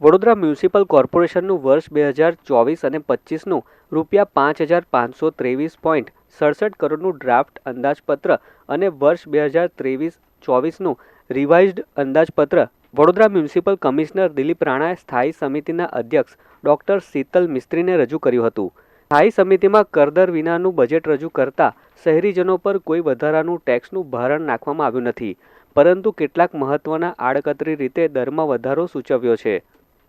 Vadodara municipal કોર્પોરેશનનું વર્ષ બે હજાર ચોવીસ અને પચીસનું રૂપિયા પાંચ હજાર પાંચસો ત્રેવીસ પોઈન્ટ સડસઠ કરોડનું ડ્રાફ્ટ અંદાજપત્ર અને વર્ષ બે હજાર ત્રેવીસ ચોવીસનું રિવાઇઝડ અંદાજપત્ર. વડોદરા મ્યુનિસિપલ કમિશનર દિલીપ રાણાએ સ્થાયી સમિતિના અધ્યક્ષ ડોક્ટર શીતલ મિસ્ત્રીને રજૂ કર્યું હતું. સ્થાયી સમિતિમાં કરદર વિનાનું બજેટ રજૂ કરતા શહેરીજનો પર કોઈ વધારાનું ટેક્સનું ભારણ નાખવામાં આવ્યું નથી, પરંતુ કેટલાક મહત્વના આડકતરી રીતે દરમાં વધારો સૂચવ્યો છે.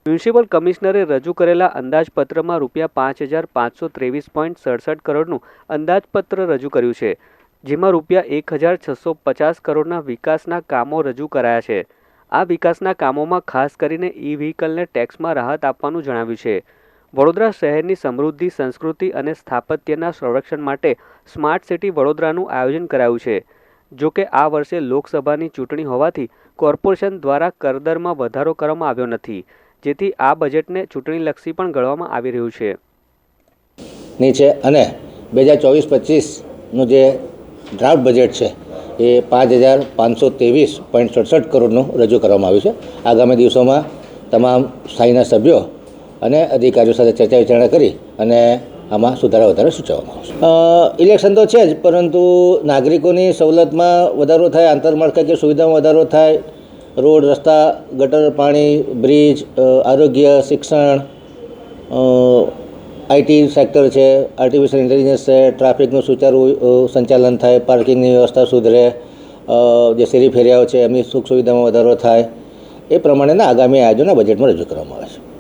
મ્યુનિસિપલ કમિશનરે રજૂ કરેલા અંદાજપત્રમાં રૂપિયા પાંચ હજાર પાંચસો ત્રેવીસ પોઈન્ટ સડસઠ કરોડનું અંદાજપત્ર રજૂ કર્યું છે, જેમાં રૂપિયા એક હજાર છસો પચાસ કરોડના વિકાસના કામો રજૂ કરાયા છે. આ વિકાસના કામોમાં ખાસ કરીને ઈ વ્હીકલને ટેક્સમાં રાહત આપવાનું જણાવ્યું છે. વડોદરા શહેરની સમૃદ્ધિ, સંસ્કૃતિ અને સ્થાપત્યના સંરક્ષણ માટે સ્માર્ટ સિટી વડોદરાનું આયોજન કરાયું છે. જો કે આ વર્ષે લોકસભાની ચૂંટણી હોવાથી કોર્પોરેશન દ્વારા કરદરમાં વધારો કરવામાં આવ્યો નથી. જેથી આ બજેટને ચૂંટણીલક્ષી પણ ગણવામાં આવી રહ્યું છે. ની છે અને બે હજાર ચોવીસ પચીસનું જે ડ્રાફ્ટ બજેટ છે, એ પાંચ હજાર પાંચસો ત્રેવીસ પોઈન્ટ સડસઠ કરોડનું રજૂ કરવામાં આવ્યું છે. આગામી દિવસોમાં તમામ સ્થાયીના સભ્યો અને અધિકારીઓ સાથે ચર્ચા વિચારણા કરી અને આમાં સુધારા વધારે સૂચવવામાં આવશે. ઇલેક્શન તો છે જ, પરંતુ નાગરિકોની સવલતમાં વધારો થાય, આંતરમાળખાકીય સુવિધામાં વધારો થાય રોડ, રસ્તા, ગટર, પાણી, બ્રિજ આરોગ્ય, શિક્ષણ આઈટી સેક્ટર છે આર્ટિફિશિયલ ઇન્ટેલિજન્સ છે, ટ્રાફિકનું સુચારું સંચાલન થાય, પાર્કિંગની વ્યવસ્થા સુધરે જે શેરી ફેરિયાઓ છે, એમની સુખ સુવિધામાં વધારો થાય, એ પ્રમાણેના આગામી આયોજનો બજેટમાં રજૂ કરવામાં આવે છે.